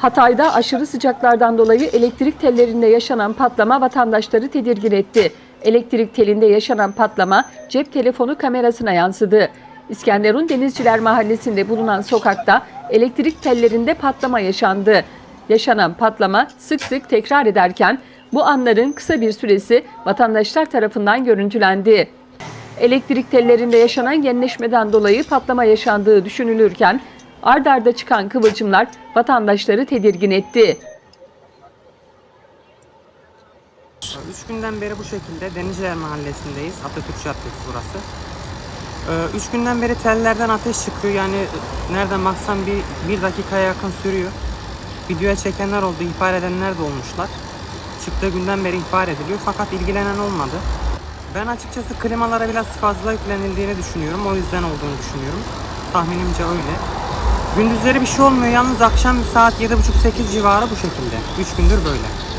Hatay'da aşırı sıcaklardan dolayı elektrik tellerinde yaşanan patlama vatandaşları tedirgin etti. Elektrik telinde yaşanan patlama cep telefonu kamerasına yansıdı. İskenderun Denizciler Mahallesi'nde bulunan sokakta elektrik tellerinde patlama yaşandı. Yaşanan patlama sık sık tekrar ederken bu anların kısa bir süresi vatandaşlar tarafından görüntülendi. Elektrik tellerinde yaşanan genleşmeden dolayı patlama yaşandığı düşünülürken ard arda çıkan kıvılcımlar vatandaşları tedirgin etti. Üç günden beri bu şekilde Denizciler Mahallesi'ndeyiz. Atatürk Caddesi burası. Ee, Üç günden beri tellerden ateş çıkıyor. Yani nereden baksan bir, bir dakikaya yakın sürüyor. Videoya çekenler oldu, ihbar edenler de olmuşlar. Çıktığı günden beri ihbar ediliyor fakat ilgilenen olmadı. Ben açıkçası klimalara biraz fazla yüklenildiğini düşünüyorum. O yüzden olduğunu düşünüyorum. Tahminimce öyle. Gündüzleri bir şey olmuyor. Yalnız akşam saat 7.30-8 civarı bu şekilde. 3 gündür böyle.